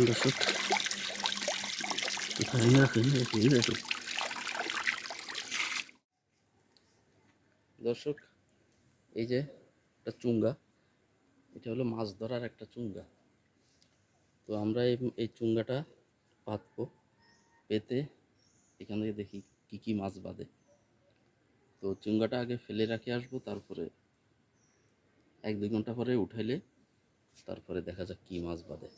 দেখেন দর্শক রাখেন রেখে রেখে দর্শক, এই যে একটা চুঙ্গা, এটা হলো মাছ ধরার একটা চুঙ্গা। তো আমরা এই এই চুঙ্গাটা পাতবো পেতে এখান থেকে দেখি কি কি মাছ বাঁধে। তো চুঙ্গাটা আগে ফেলে রাখে আসব, তারপরে এক দুই ঘণ্টা পরে উঠাইলে তারপরে দেখা যাক কি মাছ বাঁধে।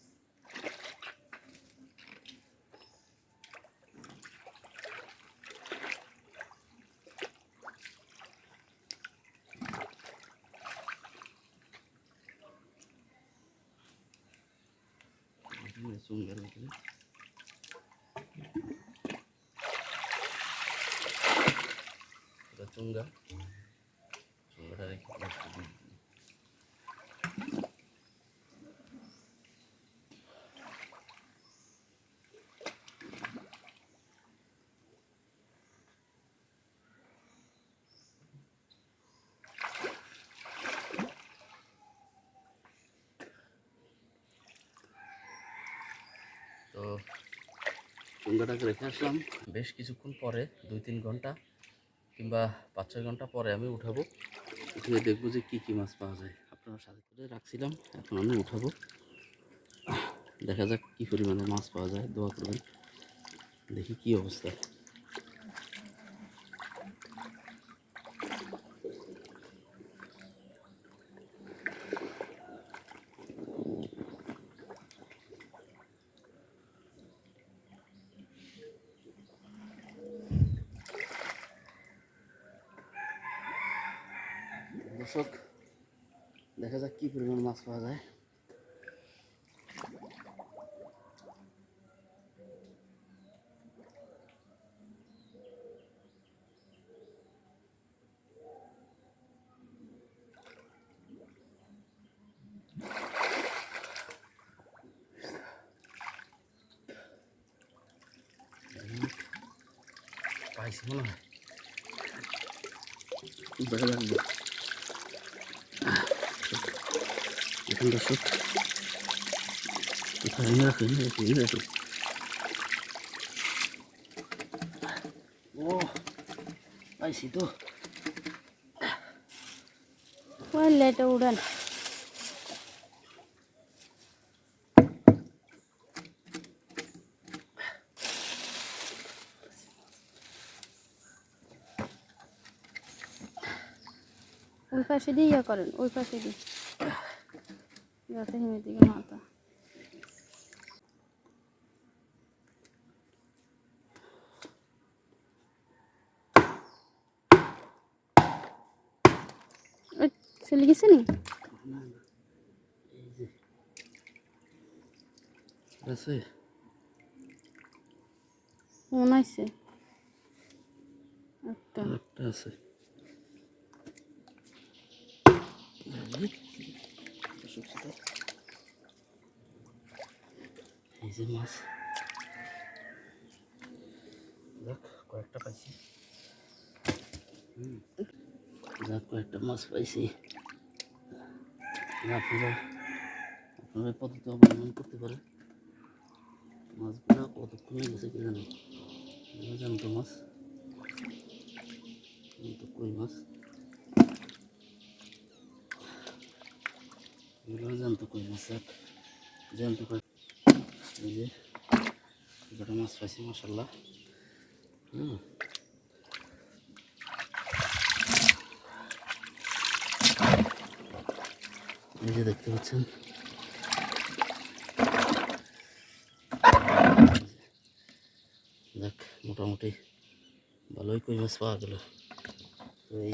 চুঙ্গার ভিতরে এটা চুঙ্গা চুঙ্গাটা রেখে তো চুঙ্গাটাকে রেখে আসলাম। বেশ কিছুক্ষণ পরে দুই তিন ঘণ্টা কিংবা পাঁচ ছয় ঘণ্টা পরে আমি উঠাবো। উঠে দেখব যে কী কী মাছ পাওয়া যায়। আপনারা সাথে করে রাখছিলাম এখন আমি উঠাবো। দেখা যাক কী পরিমাণে মাছ পাওয়া যায় দোয়া করবেন। দেখি কী অবস্থা। দর্শক দেখা যাক কী পরিমাণ মাছ পাওয়া যায় পাইছি মনে হয় দেখা লাগবে এখন দর্শক কোথায় এনে রাখেন রেখে রেখে ও পাইছি তো বললে এটা উড়ান ওই পাশে দিয়ে ইয়া করেন ওই পাশে দিয়ে যাতে হিমের দিকে মাথা। চলে গেছে নি? মনে আছে একটা। একটা আছে। সেটা। এই যে মাছ। দেখ কয়েকটা পাইছি। যাক কয়েকটা মাছ পাইছি। আপনারা আপনারা পদ্ধতি অবলম্বন করতে পারেন। মাছগুলো কতক্ষণে গেছে কি জানি? জ্যান্ত মাছ? জ্যান্ত কই মাছ এগুলো জ্যান্ত কই মাছ জ্যান্ত কই এই যে মাছ পাইছি মাসাল্লাহ হুম। এই যে দেখতে পাচ্ছেন। দেখ মোটামুটি ভালোই কই মাছ পাওয়া গেল। এই